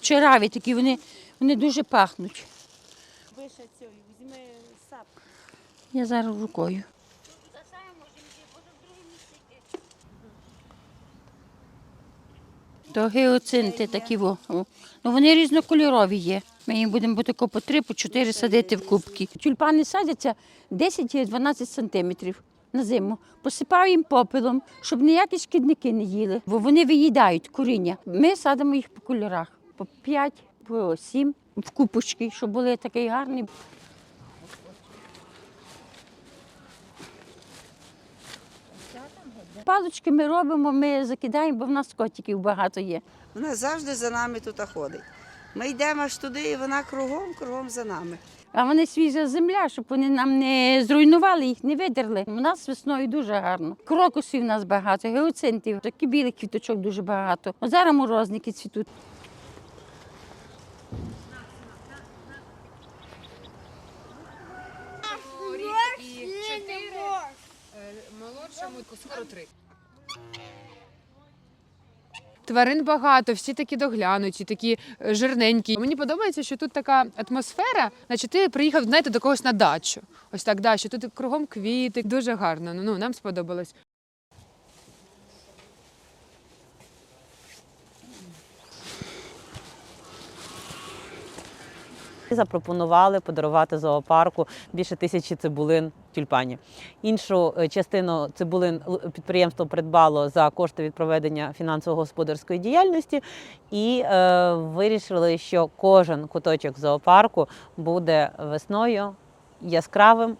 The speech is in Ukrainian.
кучераві такі, вони, вони дуже пахнуть. Вище цього, візьми сап. Я зараз рукою. То геоцинти такі. Во. Ну, вони різнокольорові є. Ми їм будемо тако по три, по чотири садити в кубки. Тюльпани садяться 10-12 сантиметрів на зиму. Посипаю їм попелом, щоб ніякі шкідники не їли, бо вони виїдають коріння. Ми садимо їх по кольорах. По 5, по 7 в купочки, щоб були такий гарний. Палочки ми робимо, ми закидаємо, бо в нас котиків багато є. Вона завжди за нами тут ходить. Ми йдемо аж туди, і вона кругом, кругом за нами. А вони свіжа земля, щоб вони нам не зруйнували їх, не видерли. У нас весною дуже гарно. Крокусів у нас багато, геоцинтів, такі білих квіточок дуже багато. От зараз морозники цвітуть. Рік і чотири, е, молодшому скоро три. Тварин багато, всі такі доглянуті, такі е, жирненькі. Мені подобається, що тут така атмосфера, наче ти приїхав, знаєте, до когось на дачу. Ось так, да, що тут кругом квіти. Дуже гарно. Ну, нам сподобалось. Запропонували подарувати зоопарку більше тисячі цибулин тюльпані. Іншу е, частину цибулин підприємство придбало за кошти від проведення фінансово-господарської діяльності і е, вирішили, що кожен куточок зоопарку буде весною яскравим.